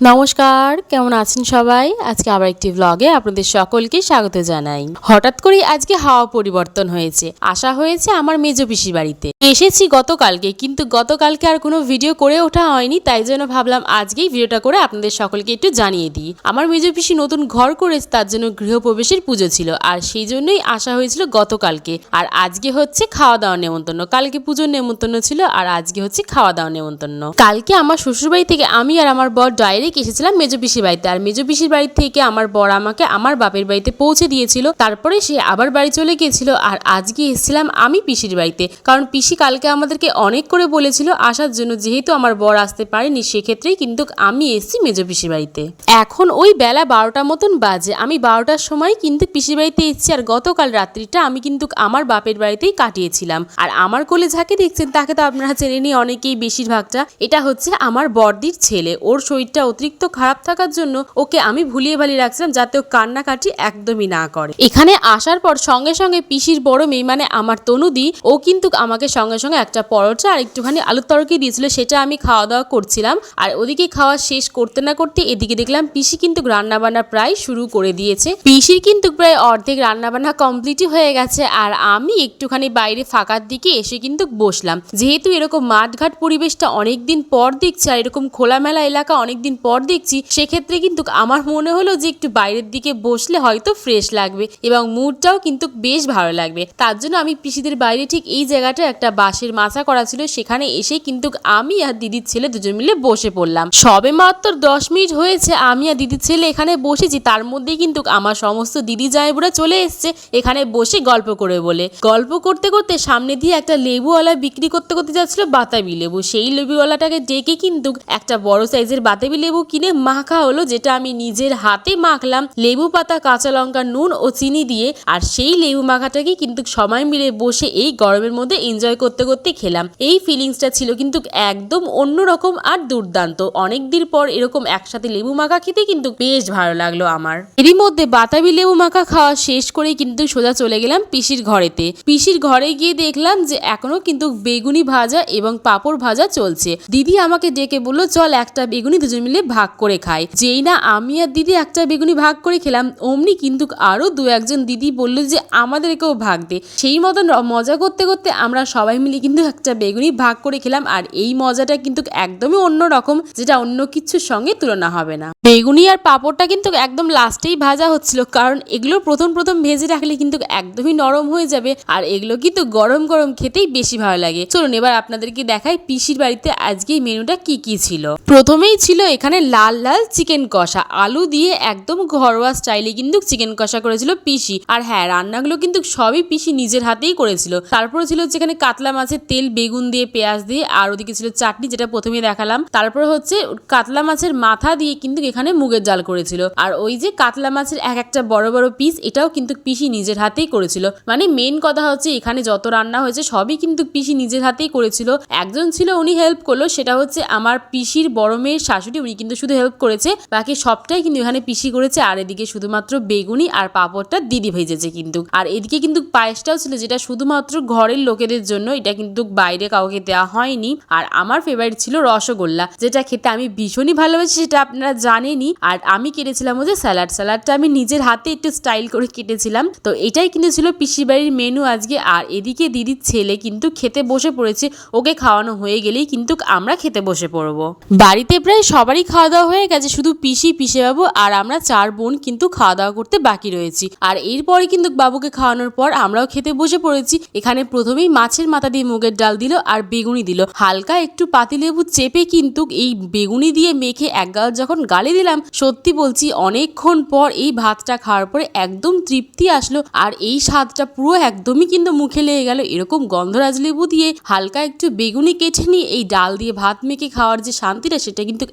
নমস্কার, কেমন আছেন সবাই? আজকে আবার একটি ব্লগে আপনাদের সকলকে স্বাগত জানাই। হঠাৎ করেই আজকে হাওয়া পরিবর্তন হয়েছে। আসা হয়েছে আমার মেজ পিসির বাড়িতে। এসেছি গতকালকে, কিন্তু গতকালকে আর কোনো ভিডিও করে ওঠা হয়নি, তাই জন্য ভাবলাম আজকেই ভিডিওটা করে আপনাদের সকলকে একটু জানিয়ে দিই। আমার মেজ পিসি নতুন ঘর করেছে, তার জন্য গৃহপ্রবেশের পুজো ছিল, আর সেই জন্যই আসা হয়েছিল গতকালকে। আর আজকে হচ্ছে খাওয়া দাওয়া নেমন্তন্ন। কালকে পুজোর নেমন্তন্ন ছিল, আর আজকে হচ্ছে খাওয়া দাওয়া নেমন্তন্ন। কালকে আমার শ্বশুরবাড়ি থেকে আমি আর আমার বর ডাইরেক্ট এসেছিলাম মেজো পিসির বাড়িতে। আর মেজো পিসির বাড়ি থেকে আমার বর আমাকে আমার বাপের বাড়িতে পৌঁছে দিয়েছিল। তারপরে সে আবার বাড়ি চলে গিয়েছিল। আর আজকে এসেছিলাম আমি পিসির বাড়িতে। কারণ পিসি কালকে আমাদেরকে অনেক করে বলেছিল আসার জন্য। যেহেতু আমার বর আসতে পারেনি, সেক্ষেত্রেই কিন্তু আমি এসেছি মেজো পিসির বাড়িতে। এখন ওই বেলা বারোটা মতন বাজে। আমি বারোটার সময় কিন্তু পিসির বাড়িতে এসেছি। আর গতকাল রাত্রিটা আমি কিন্তু আমার বাপের বাড়িতেই কাটিয়েছিলাম। আর আমার কোলে যাকে দেখছেন, তাকে তো আপনারা চেনে নিয়ে অনেকেই বেশিরভাগটা। এটা হচ্ছে আমার বর্দির ছেলে। ওর শরীরটা অতিরিক্ত খারাপ থাকার জন্য ওকে আমি ভুলিয়ে ভালিয়ে রাখছিলাম যাতে ও কান্নাকাটি একদমই না করে। এখানে আসার পর সঙ্গে সঙ্গে পিসির বড় মেয়ে মানে আমার তনুদি, ও কিন্তু আমাকে সঙ্গে সঙ্গে একটা পরোটা আর একটুখানি আলুর তরকারি দিয়েছিল, সেটা আমি খাওয়া দাওয়া করছিলাম। আর ওদিকে খাওয়া শেষ করতে না করতে এদিকে দেখলাম পিসি কিন্তু রান্না বান্না প্রায় শুরু করে দিয়েছে। পিসির কিন্তু প্রায় অর্ধেক রান্না বান্না কমপ্লিটই হয়ে গেছে আর আমি একটুখানি বাইরে ফাঁকার দিকে এসে কিন্তু বসলাম। যেহেতু এরকম মাঠঘাট পরিবেশটা অনেকদিন পর দেখছি আর এরকম খোলামেলা এলাকা অনেকদিন পর দেখছি সেক্ষেত্রে কিন্তু আমার মনে হলো যে একটু বাইরের দিকে বসলে হয়তো ফ্রেশ লাগবে এবং মুডটাও কিন্তু বেশ ভালো লাগবে। তার জন্য আমি পিসিদের বাইরে ঠিক এই জায়গাটা একটা বাঁশের মাছা করা ছিল, সেখানে এসে কিন্তু আমি আর দিদির ছেলে দুজন মিলে বসে পড়লাম। সবে মাত্র দশ মিনিট হয়েছে, আমি আর দিদির ছেলে এখানে বসেছি, তার মধ্যেই কিন্তু আমার সমস্ত দিদি জায়বুরা চলে এসছে, এখানে বসে গল্প করে বলে। গল্প করতে করতে সামনে দিয়ে একটা লেবুওয়ালা বিক্রি করতে করতে যাচ্ছিল বাতাবি লেবু। সেই লেবুওয়ালাটাকে ডেকে কিন্তু একটা বড় সাইজের বাতাবি লেবু কিনে মাখা হলো, যেটা আমি নিজের হাতে মাখলাম। লেবু পাতা, কাঁচা লঙ্কা, নুন ও চিনি দিয়ে, আর সেই লেবু মাখাটাকে কিন্তু সবাই মিলে বসে এই গরমের মধ্যে এনজয় করতে করতে খেলাম। এই ফিলিংসটা ছিল কিন্তু একদম অন্যরকম আর দুর্দান্ত। অনেক দিন পর এরকম একসাথে লেবু মাখা খেতে কিন্তু বেশ ভালো লাগল আমার। এরই মধ্যে বাতাবি লেবু মাখা খাওয়া শেষ করে কিন্তু সোজা চলে গেলাম পিসির ঘরেতে। পিসির ঘরে গিয়ে দেখলাম যে এখনও কিন্তু বেগুনি ভাজা এবং পাঁপড় ভাজা চলছে। দিদি আমাকে ডেকে বলল, চল একটা বেগুনি দুজন মিলে ভাগ করে খায়। যেই না আমি আর দিদি একটা বেগুনি ভাগ করে খেলাম, অমনি কিন্তু আরও দু একজন দিদি বলল যে আমাদেরকেও ভাগ দে। সেই মতন মজা করতে করতে আমরা সবাই মিলে কিন্তু একটা বেগুনি ভাগ করে খেলাম, আর এই মজাটা কিন্তু একদমই অন্য রকম, যেটা অন্য কিছুর সঙ্গে তুলনা হবে না। বেগুনি আর পাঁপড়টা কিন্তু একদম লাস্টেই ভাজা হচ্ছিল, কারণ এগুলো প্রথম প্রথম ভেজে রাখলে কিন্তু একদমই নরম হয়ে যাবে, আর এগুলো কিন্তু গরম গরম খেতেই বেশি ভালো লাগে। চলুন এবার আপনাদেরকে দেখাই পিসির বাড়িতে আজকে মেনুটা কি কি ছিল। প্রথমেই ছিল এখানে লাল লাল চিকেন কষা। আলু দিয়ে একদম ঘরোয়া স্টাইলে কিন্তু চিকেন কষা করেছিল পিসি। আর হ্যাঁ রান্নাগুলো কিন্তু সবই পিসি নিজের হাতেই করেছিল। তারপরে ছিল যেখানে কাতলা মাছের তেল, বেগুন দিয়ে পেঁয়াজ দিয়ে, আর ওদিকে ছিল চাটনি যেটা প্রথমে দেখালাম। তারপর হচ্ছে কাতলা মাছের মাথা দিয়ে কিন্তু এখানে মুগের জাল করেছিল। আর ওই যে কাতলা মাছের এক একটা বড় বড় পিস এটাও কিন্তু পিসি নিজের হাতেই করেছিল। মানে মেন কথা হচ্ছে এখানে যত রান্না হয়েছে, সবই কিন্তু পিসি নিজের হাতেই করেছিল। একজন ছিল উনি হেল্প করল, সেটা হচ্ছে আমার পিসির বড় মেয়ের শাশুড়ি, উনি কিন্তু শুধু হেল্প করেছে, বাকি সবটাই কিন্তু এখানে পিসি করেছে। আর এদিকে শুধুমাত্র বেগুনি আর পাঁপড়টা দিদি ভেজেছে কিন্তু। আর এদিকে কিন্তু পায়েসটাও ছিল, যেটা শুধুমাত্র ঘরের লোকেদের জন্য, এটা কিন্তু বাইরে কাউকে দেওয়া হয়নি। আর আমার ফেভারিট ছিল রসগোল্লা, যেটা খেতে আমি ভীষণই ভালোবাসি, সেটা আপনারা জানেনই। আর আমি কেটেছিলাম হচ্ছে স্যালাড, স্যালাডটা আমি নিজের হাতে একটু স্টাইল করে কেটেছিলাম। তো এটাই কিন্তু ছিল পিসির বাড়ির মেনু আজকে। আর এদিকে দিদির ছেলে কিন্তু খেতে বসে পড়েছে, ওকে খাওয়ানো হয়ে গেলেই কিন্তু আমরা খেতে বসে পড়ব। বাড়িতে প্রায় সবারই খাওয়া দাওয়া হয়ে গেছে, শুধু পিসি পিসে বাবু আর আমরা চার বোন কিন্তু খাওয়া দাওয়া করতে বাকি রয়েছি। আর এরপরে কিন্তু বাবুকে খাওয়ানোর পর আমরাও খেতে বসে পড়েছি। এখানে প্রথমেই মাছের মাথা দিয়ে মুগের ডাল দিল আর বেগুনি দিল। হালকা একটু পাতিলেবু চেপে কিন্তু এই বেগুনি দিয়ে মেখে এক গাল যখন গালে দিলাম, সত্যি বলছি অনেকক্ষণ পর এই ভাতটা খাওয়ার পরে একদম তৃপ্তি আসলো আর এই স্বাদটা পুরো একদমই কিন্তু মুখে লেগে গেল। এরকম গন্ধরাজ লেবু দিয়ে হালকা একটু বেগুনি কেটে নিয়ে এই ডাল দিয়ে ভাত মেখে খাওয়ার যে শান্তিটা, সেটা কিন্তু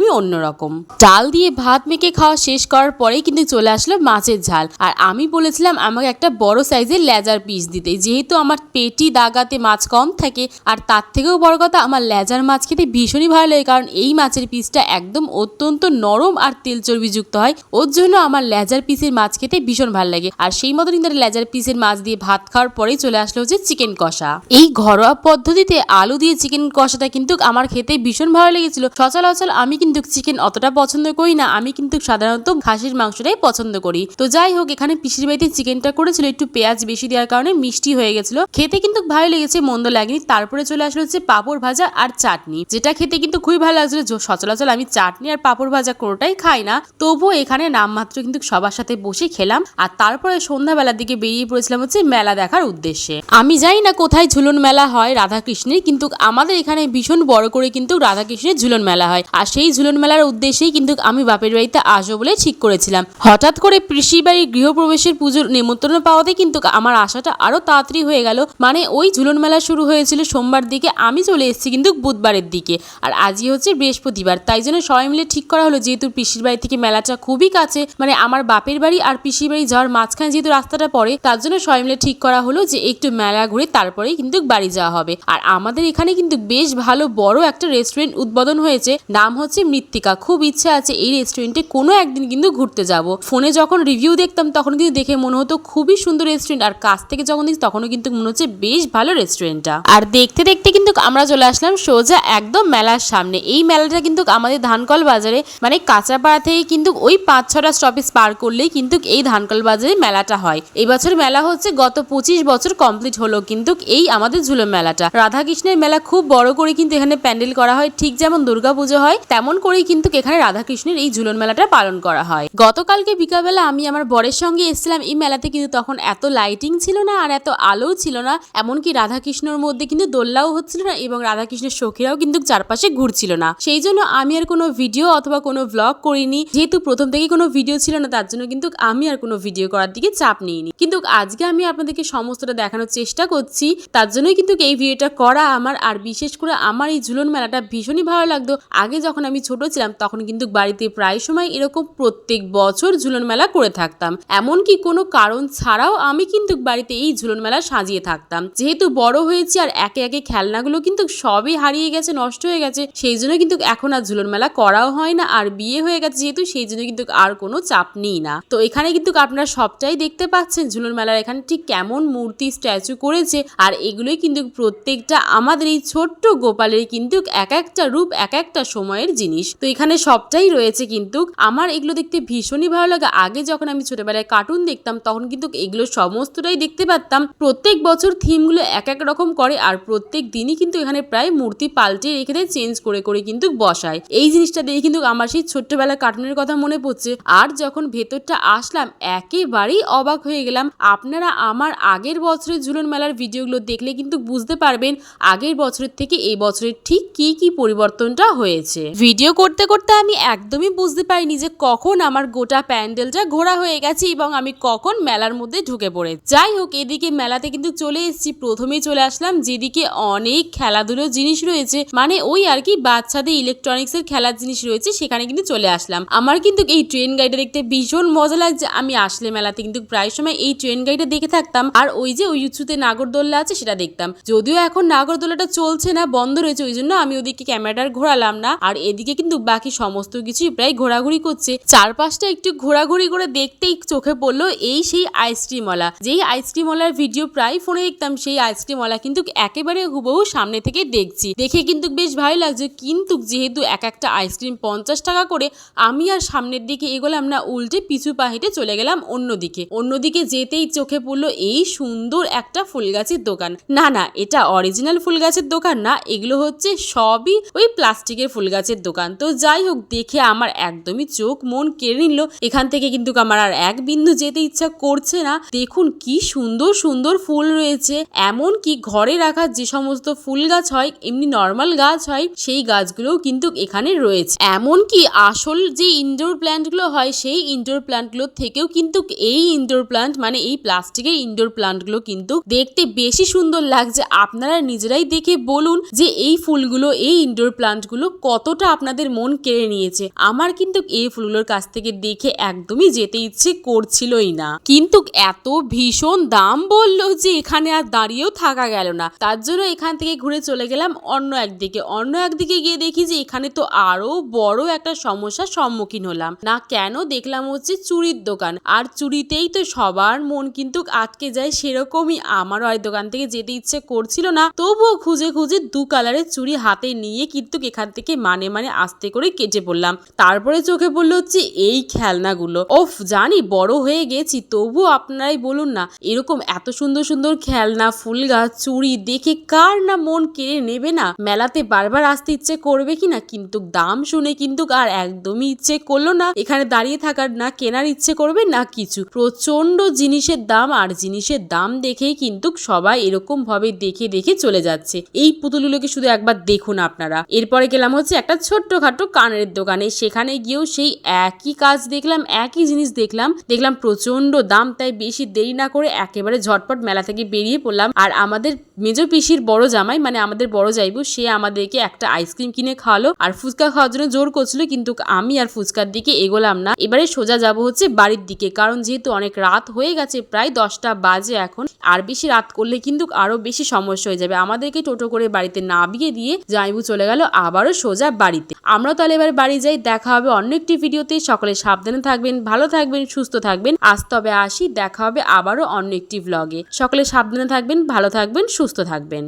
একদমই অন্যরকম ডাল দিয়ে ভাত মেখে খাওয়া শেষ করার পরেই কিন্তু চলে আসলো মাছের ঝাল। আর আমি বলেছিলাম আমাকে একটা বড় সাইজের লেজার পিস দিতে। যেহেতু আমার পেটি দাগাতে মাছ কম থাকে, আর তার থেকেও বড় কথা, আমার লেজার মাছ খেতে ভীষণই ভালো লাগে, কারণ এই মাছের পিসটা একদম অত্যন্ত নরম আর তেল চর্বিযুক্ত হয়। ওর জন্য আমার লেজার পিসের মাছ খেতে ভীষণ ভালো লাগে। আর সেই মতনই কিন্তু লেজার পিসের মাছ দিয়ে ভাত খাওয়ার পরেই চলে আসলো হচ্ছে চিকেন কষা। এই ঘরোয়া পদ্ধতিতে আলু দিয়ে চিকেন কষাটা কিন্তু আমার খেতে ভীষণ ভালো লেগেছিল। সচরাচর আমি কিন্তু কিন্তু চিকেন অতটা পছন্দ করি না। আমি কিন্তু সাধারণত খাসির মাংসটাই পছন্দ করি। তো যাই হোক, এখানে পিসির বাড়িতে চিকেনটা করেছিল, একটু পেঁয়াজ বেশি দেওয়ার কারণে মিষ্টি হয়ে গেছিল। খেতে কিন্তু ভালো লেগেছে, মন্দ লাগেনি। তারপরে চলে আসলো হচ্ছে পাঁপড় ভাজা আর চাটনি। যেটা খেতে কিন্তু খুবই ভালো লাগছিল সচরাচর আমি চাটনি আর পাঁপড় ভাজা কোনোটাই খাই না। তবুও এখানে নামমাত্র কিন্তু সবার সাথে বসে খেলাম। আর তারপরে সন্ধ্যাবেলার দিকে বেরিয়ে পড়েছিলাম হচ্ছে মেলা দেখার উদ্দেশ্যে। আমি জানি না কোথায় ঝুলন মেলা হয়, রাধাকৃষ্ণের, কিন্তু আমাদের এখানে ভীষণ বড় করে কিন্তু রাধাকৃষ্ণের ঝুলন মেলা হয়। আর সেই ঝুলন মেলার উদ্দেশ্যেই কিন্তু আমি বাপের বাড়িতে আসব বলে ঠিক করেছিলাম। হঠাৎ করে পিসির বাড়ির গৃহপ্রবেশের পুজোর নিমন্ত্রণ পাওয়াতে কিন্তু আমার আশাটা আরও তাড়াতাড়ি হয়ে গেল। মানে ওই ঝুলন মেলা শুরু হয়েছিল সোমবার দিকে, আমি চলে এসেছি কিন্তু বুধবারের দিকে। আর আজই হচ্ছে বৃহস্পতিবার, তাই জন্য সবাই মিলে ঠিক করা হলো যেহেতু পিসির বাড়ি থেকে মেলাটা খুবই কাছে। মানে আমার বাপের বাড়ি আর পিসির বাড়ি যাওয়ার মাঝখানে যেহেতু রাস্তাটা পড়ে, তার জন্য সবাই মিলে ঠিক করা হলো যে একটু মেলা ঘুরে তারপরেই কিন্তু বাড়ি যাওয়া হবে। আর আমাদের এখানে কিন্তু বেশ ভালো বড় একটা রেস্টুরেন্ট উদ্বোধন হয়েছে, নাম হচ্ছে মৃত্তিকা, খুব ইচ্ছা আছে এই রেস্টুরেন্টে কোনো একদিন কিন্তু ঘুরতে যাব। ফোনে যখন রিভিউ দেখতাম তখন কিন্তু দেখে মনে হতো খুবই সুন্দর রেস্টুরেন্ট আর কাছ থেকে যখন দেখি তখনও কিন্তু মনে হচ্ছে বেশ ভালো রেস্টুরেন্টটা আর দেখতে দেখতে কিন্তু আমরা চলে আসলাম সোজা একদম মেলার সামনে। এই মেলাটা কিন্তু আমাদের ধানকল বাজারে মানে কাঁচাপাড়া থেকে কিন্তু ওই পাঁচ ছটা স্টপেজ পার করলেই কিন্তু এই ধানকল বাজারে মেলাটা হয়। এই বছর মেলা হচ্ছে, গত পঁচিশ বছর কমপ্লিট হলো কিন্তু এই আমাদের ঝুলো মেলাটা। রাধাকৃষ্ণের মেলা খুব বড় করে কিন্তু এখানে প্যান্ডেল করা হয়, ঠিক যেমন দুর্গাপুজো হয়, তেমন করেই কিন্তু এখানে রাধাকৃষ্ণের এই ঝুলন মেলাটা পালন করা হয়। গতকালকে বিকালবেলা আমি আমার বরের সঙ্গে এসেছিলাম। এই মেলাতে কিন্তু তখন এত লাইটিং ছিল না আর এত আলোও ছিল না। এমনকি রাধাকৃষ্ণর মধ্যে কিন্তু দোল্লাও হচ্ছিল না এবং রাধাকৃষ্ণের সখীরাও কিন্তু চারপাশে ঘুরছিল না। সেই জন্য আমি আর কোনো ভিডিও অথবা কোনো ব্লগ করিনি। যেহেতু প্রথম থেকে কোনো ভিডিও ছিল না, তার জন্য কিন্তু আমি আর কোনো ভিডিও করার দিকে চাপ নিইনি। কিন্তু আজকে আমি আপনাদেরকে সমস্তটা দেখানোর চেষ্টা করছি। তার জন্যই কিন্তু এই ভিডিওটা করা আমার। আর বিশেষ করে আমার এই ঝুলন মেলাটা ভীষণই ভালো লাগতো। আগে যখন আমি ছোট ছিলাম, তখন কিন্তু বাড়িতে প্রায় সময় এরকম প্রত্যেক বছর ঝুলন মেলা করে থাকতাম। এমনকি কোনো কারণ ছাড়াও আমি কিন্তু বাড়িতে এই ঝুলন মেলা সাজিয়ে থাকতাম। যেহেতু বড় হয়েছি আর একে একে খেলনাগুলো কিন্তু সবই হারিয়ে গেছে, নষ্ট হয়ে গেছে, সেই জন্য কিন্তু এখন আর ঝুলন মেলা করাও হয় না আর বিয়ে হয়ে গেছে যেহেতু, সেই জন্য কিন্তু আর কোনো চাপ নিই না। তো এখানে কিন্তু আপনারা সবটাই দেখতে পাচ্ছেন ঝুলন মেলার এখানে ঠিক কেমন মূর্তি, স্ট্যাচু করেছে আর এগুলোই কিন্তু প্রত্যেকটা আমাদের এই ছোট্ট গোপালের কিন্তু এক একটা রূপ, এক একটা সময়ের জিনিস। তো এখানে সবটাই রয়েছে কিন্তু আমার এগুলো দেখতে ভীষণই ভালো লাগে। আগে যখন আমি ছোটবেলায় কার্টুন দেখতাম, তখন কিন্তু এগুলো সমস্তটাই দেখতে পারতাম। প্রত্যেক বছর থিমগুলো এক এক রকম করে আর প্রত্যেক দিনই কিন্তু এখানে প্রায় মূর্তি পাল্টে রেখে দেয় চেঞ্জ করে করে কিন্তু বসায়। এই জিনিসটা দেখে কিন্তু আমার সেই ছোট্টবেলার কার্টুনের কথা মনে পড়ছে। আর যখন ভেতরটা আসলাম, একেবারেই অবাক হয়ে গেলাম। আপনারা আমার আগের বছরের ঝুলন মেলার ভিডিওগুলো দেখলে কিন্তু বুঝতে পারবেন আগের বছরের থেকে এই বছরের ঠিক কি কি পরিবর্তনটা হয়েছে। ভিডিও করতে করতে আমি একদমই বুঝতে পারিনি যে কখন আমার গোটা প্যান্ডেলটা ঘোরা হয়ে গেছে এবং আমি কখন মেলার মধ্যে ঢুকে পড়ে যাই হোক, এদিকে মেলাতে কিন্তু চলে এসেছি। প্রথমেই চলে আসলাম যেদিকে অনেক খেলাধুলো জিনিস রয়েছে মানে ওই আর কি বাচ্চাদের ইলেকট্রনিক্স এর খেলার জিনিস রয়েছে, সেখানে কিন্তু চলে আসলাম। আমার কিন্তু এই ট্রেন গাড়িটা দেখতে ভীষণ মজা লাগছে। আমি আসলে মেলাতে কিন্তু প্রায় সময় এই ট্রেন গাড়িটা দেখে থাকতাম। আর ওই যে ওই উঁচুতে নাগরদোল্লা আছে, সেটা দেখতাম। যদিও এখন নাগরদোল্লাটা চলছে না, বন্ধ রয়েছে, ওই জন্য আমি ওদিকে ক্যামেরাটার ঘোরালাম না। আর এদিকে কিন্তু বাকি সমস্ত কিছুই প্রায় ঘোরাঘুরি করছে। চারপাশটা একটু ঘোরাঘুরি করে দেখতেই চোখে পড়ল এই সেই আইসক্রিমওয়ালা। যেই আইসক্রিমওয়ালার ভিডিও প্রায় ফোনে দেখতাম, সেই আইসক্রিমওয়ালা কিন্তু একেবারে হুবহু সামনে থেকে দেখছি। দেখে কিন্তু বেশ ভালো লাগছে, কিন্তু যেহেতু এক একটা আইসক্রিম পঞ্চাশ টাকা করে, আমি আর সামনের দিকে এগোলাম না, উল্টে পিছু পা হেঁটে চলে গেলাম অন্যদিকে। অন্যদিকে যেতেই চোখে পড়ল এই সুন্দর একটা ফুল গাছের দোকান। না না, এটা অরিজিনাল ফুল গাছের দোকান না, এগুলো হচ্ছে সবই ওই প্লাস্টিকের ফুল গাছের দোকান। তো যাই হোক, দেখে আমার একদমই চোখ মন কেড়ে নিল। এখান থেকে কিন্তু আমার আর এক বিন্দু যেতে ইচ্ছা করছে না। দেখুন কি সুন্দর সুন্দর ফুল রয়েছে। এমন কি ঘরে রাখার যে সমস্ত ফুল গাছ হয়, এমনি নর্মাল গাছ হয়, সেই গাছগুলোও কিন্তু এখানে রয়েছে। এমন কি আসল যে ইনডোর প্ল্যান্টগুলো হয়, সেই ইনডোর প্ল্যান্টগুলোর থেকেও কিন্তু এই ইনডোর প্ল্যান্ট মানে এই প্লাস্টিকের ইনডোর প্ল্যান্টগুলো কিন্তু দেখতে বেশি সুন্দর লাগছে। আপনারা নিজেরাই দেখে বলুন যে এই ফুলগুলো, এই ইনডোর প্ল্যান্টগুলো কতটা আপনাদের মন কেড়ে নিয়েছে। আমার কিন্তু এই ফুলগুলোর কাছ থেকে দেখে একদমই যেতে ইচ্ছে করছিলই না। কিন্তু এত ভীষণ দাম বলল যে এখানে আর দাঁড়িয়েও থাকা গেল না। তার জন্য এখান থেকে ঘুরে চলে গেলাম অন্য একদিকে। অন্য একদিকে গিয়ে দেখি যে এখানে তো আরও বড় একটা সমস্যার সম্মুখীন হলাম। না কেন দেখলাম হচ্ছে চুরির দোকান। আর চুরিতেই তো সবার মন কিন্তু আটকে যায়, সেরকমই আমারও আর দোকান থেকে যেতে ইচ্ছে করছিল না। তবুও খুঁজে খুঁজে দু কালারের চুড়ি হাতে নিয়ে কিন্তু এখান থেকে মানে মানে আস্তে করে কেটে পড়লাম। তারপরে চোখে পড়ল হচ্ছে এই খেলনাগুলো। ওফ, জানি বড় হয়ে গেছি, তবুও আপনারাই বলুন না, এরকম এত সুন্দর সুন্দর খেলনা ফুল গাছ চুড়ি, দেখে কার না মন কেড়ে নেবে না? মেলাতে বারবার আসতে ইচ্ছে করবে কি না? কিন্তু দাম শুনে কিন্তু আর একদমই ইচ্ছে করল না। এখানে দাঁড়িয়ে থাকার না কেনার ইচ্ছে করবে না কিছু। প্রচণ্ড জিনিসের দাম, আর জিনিসের দাম দেখেই কিন্তু সবাই এরকম ভাবে দেখে দেখে চলে যাচ্ছে। এই পুতুলগুলোকে শুধু একবার দেখুন আপনারা। এরপরে গেলাম হচ্ছে একটা ছোট্টখাটো কানের দোকানে। সেখানে গিয়েও সেই একই কাজ দেখলাম, একই জিনিস দেখলাম। দেখলাম প্রচণ্ড দাম, তাই বেশি দেরি না করে একেবারে ঝটপট মেলা থেকে বেরিয়ে পড়লাম। আর আমাদের মেজো পিসির বড় জামাই মানে আমাদের বড় যাইবু সে আমাদেরকে একটা আইসক্রিম কিনে খাওয়ালো আর ফুচকা খাওয়ার জন্য জোর করছিল, কিন্তু আমি আর ফুচকার দিকে এগোলাম না। এবারে সোজা যাব হচ্ছে বাড়ির দিকে, কারণ যেহেতু অনেক রাত হয়ে গেছে, প্রায় দশটা বাজে এখন। আর বেশি রাত করলে কিন্তু আরও বেশি সমস্যা হয়ে যাবে। আমাদেরকে টোটো করে বাড়িতে নামিয়ে দিয়ে জামাইবু চলে গেল, আবারও সোজা বাড়িতে। আমরা তাহলে এবার বাড়ি যাই, দেখা হবে অন্য একটি ভিডিওতে। সকলে সাবধানে থাকবেন, ভালো থাকবেন, সুস্থ থাকবেন। আজ তবে আসি, দেখা হবে আবারও অন্য একটি ব্লগে সকলে সাবধানে থাকবেন, ভালো থাকবেন, সুস্থ থাকবেন।